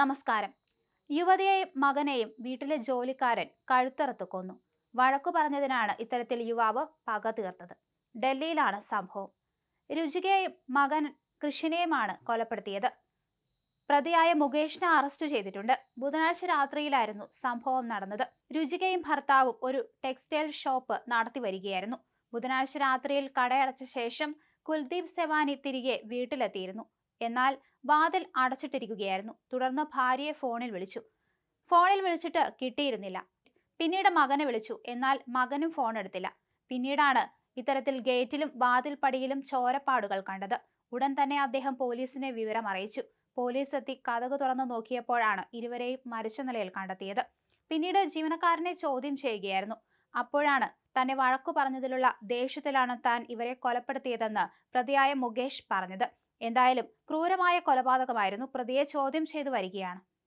നമസ്കാരം. യുവതിയെയും മകനെയും വീട്ടിലെ ജോലിക്കാരൻ കഴുത്തറത്ത് കൊന്നു. വഴക്കു പറഞ്ഞതിനാണ് ഇത്തരത്തിൽ യുവാവ് പക തീർത്തത്. ഡൽഹിയിലാണ് സംഭവം. രുചികയെയും മകൻ കൃഷിനെയുമാണ് കൊലപ്പെടുത്തിയത്. പ്രതിയായ മുകേഷിനെ അറസ്റ്റ് ചെയ്തിട്ടുണ്ട്. ബുധനാഴ്ച രാത്രിയിലായിരുന്നു സംഭവം നടന്നത്. രുചികയും ഭർത്താവും ഒരു ടെക്സ്റ്റൈൽ ഷോപ്പ് നടത്തി വരികയായിരുന്നു. ബുധനാഴ്ച രാത്രിയിൽ കടയടച്ച ശേഷം കുൽദീപ് സെവാനി തിരികെ വീട്ടിലെത്തിയിരുന്നു. എന്നാൽ വാതിൽ അടച്ചിട്ടിരിക്കുകയായിരുന്നു. തുടർന്ന് ഭാര്യയെ ഫോണിൽ വിളിച്ചു. ഫോണിൽ വിളിച്ചിട്ട് കിട്ടിയിരുന്നില്ല. പിന്നീട് മകനെ വിളിച്ചു. എന്നാൽ മകനും ഫോൺ എടുത്തില്ല. പിന്നീടാണ് ഇത്തരത്തിൽ ഗേറ്റിലും വാതിൽ പടിയിലും ചോരപ്പാടുകൾ കണ്ടത്. ഉടൻ തന്നെ അദ്ദേഹം പോലീസിനെ വിവരം അറിയിച്ചു. പോലീസ് എത്തി കഥക് തുറന്നു നോക്കിയപ്പോഴാണ് ഇരുവരെയും മരിച്ച നിലയിൽ കണ്ടെത്തിയത്. പിന്നീട് ജീവനക്കാരനെ ചോദ്യം ചെയ്യുകയായിരുന്നു. അപ്പോഴാണ് തന്നെ വഴക്കു പറഞ്ഞതിലുള്ള ദേഷ്യത്തിലാണ് താൻ ഇവരെ കൊലപ്പെടുത്തിയതെന്ന് പ്രതിയായ മുകേഷ് പറഞ്ഞത്. എന്തായാലും ക്രൂരമായ കൊലപാതകമായിരുന്നു പ്രതിയെ ചോദ്യം ചെയ്തു വരികയാണ്